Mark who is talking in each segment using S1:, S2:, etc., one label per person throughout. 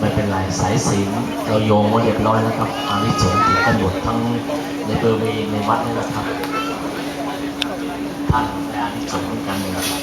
S1: ไม่เป็นไรสายสิงเราโยงไว้เรียบร้อยแล้วครับอานิสงส์ถึงกันหมดทั้ง ในเบอร์มีในวัดนี่แหละครับท่านอา
S2: จารย์ที่สงกันนี่แหละครับ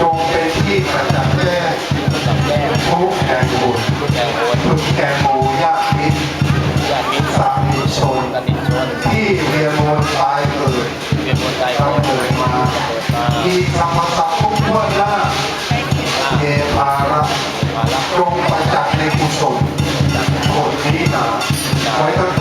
S2: จงเป็นที่ประจักษ์แจ้งทุกแห่งบุญทุกแก่หมูญาติมิตรสามีชน ที่เรียนวนตายเกิดทั้งเกิดมามีธรรมศักดิ์ทุกทั่วหน้าเทพาระจงประจักษ์ในกุศลผลนี้นาไว้ตั้ง